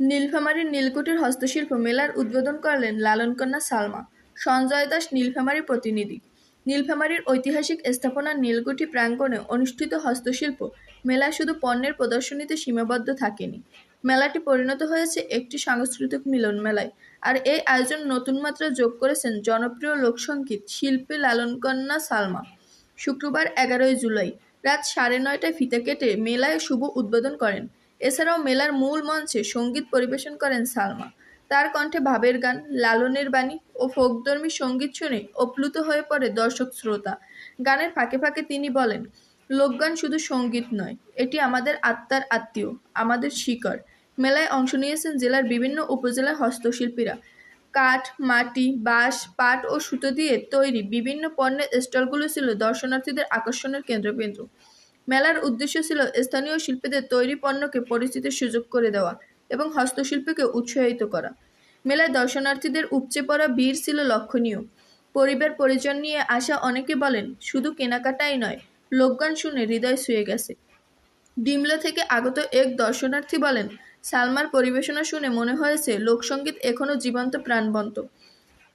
নীলফামারীর নীলকুঠির হস্তশিল্প মেলার উদ্বোধন করলেন লালনকন্যা সালমা, সঞ্জয় দাস নীলফামারী প্রতিনিধি। নীলফামারীর ঐতিহাসিক স্থাপনা নীলকুঠি প্রাঙ্গণে অনুষ্ঠিত হস্তশিল্প মেলা শুধু পণ্যের প্রদর্শনীতে সীমাবদ্ধ থাকেনি। মেলাটি পরিণত হয়েছে একটি সাংস্কৃতিক মিলন মেলায় আর এই আয়োজন নতুন মাত্রা যোগ করেছেন জনপ্রিয় লোকসঙ্গীত শিল্পী লালনকন্যা সালমা। শুক্রবার এগারোই জুলাই রাত সাড়ে নয়টায় ফিতে কেটে মেলায় শুভ উদ্বোধন করেন এছাড়াও মেলার মূল মঞ্চে সংগীত পরিবেশন করেন সালমা। তার কণ্ঠে ভাবের গান, লালনের বাণী ও ফোকধর্মী সংগীত শুনে অপ্লুত হয়ে পড়ে দর্শক শ্রোতা। গানের ফাঁকে ফাঁকে তিনি বলেন, লোকগান শুধু সংগীত নয়, এটি আমাদের আত্মার আত্মীয়, আমাদের শিকড়। মেলায় অংশ নিয়েছেন জেলার বিভিন্ন উপজেলার হস্তশিল্পীরা। কাঠ, মাটি, বাঁশ, পাট ও সুতো দিয়ে তৈরি বিভিন্ন পণ্যের স্টলগুলো ছিল দর্শনার্থীদের আকর্ষণের কেন্দ্রবিন্দু। মেলার উদ্দেশ্য ছিল স্থানীয় শিল্পীদের তৈরি পণ্যকে পরিচিতির সুযোগ করে দেওয়া এবং হস্তশিল্পীকে উৎসাহিত করা। মেলায় দর্শনার্থীদের উপচে পড়া ভিড় ছিল লক্ষণীয়। পরিবার পরিজন নিয়ে আসা অনেকে বলেন, শুধু কেনাকাটাই নয়, লোকগান শুনে হৃদয় ছুঁয়ে গেছে। ডিমলা থেকে আগত এক দর্শনার্থী বলেন, সালমার পরিবেশনা শুনে মনে হয়েছে লোকসঙ্গীত এখনও জীবন্ত, প্রাণবন্ত।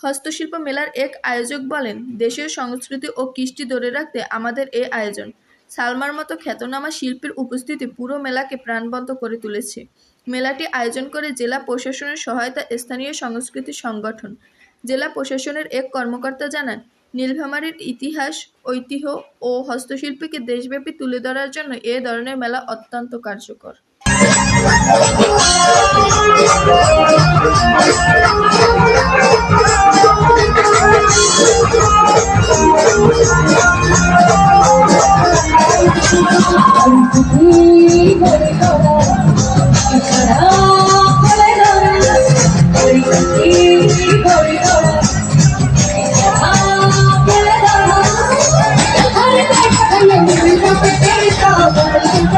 হস্তশিল্প মেলার এক আয়োজক বলেন, দেশের সংস্কৃতি ও কৃষ্টি ধরে রাখতে আমাদের এ আয়োজন। সালমার মতো খ্যাতনামা শিল্পীর উপস্থিতি পুরো মেলাকে প্রাণবন্ত করে তুলেছে। মেলাটি আয়োজন করে জেলা প্রশাসনের সহায়তা স্থানীয় সংস্কৃতি সংগঠন। জেলা প্রশাসনের এক কর্মকর্তা জানান, নীলফামারীর ইতিহাস, ঐতিহ্য ও হস্তশিল্পীকে দেশব্যাপী তুলে ধরার জন্য এ ধরনের মেলা অত্যন্ত কার্যকর।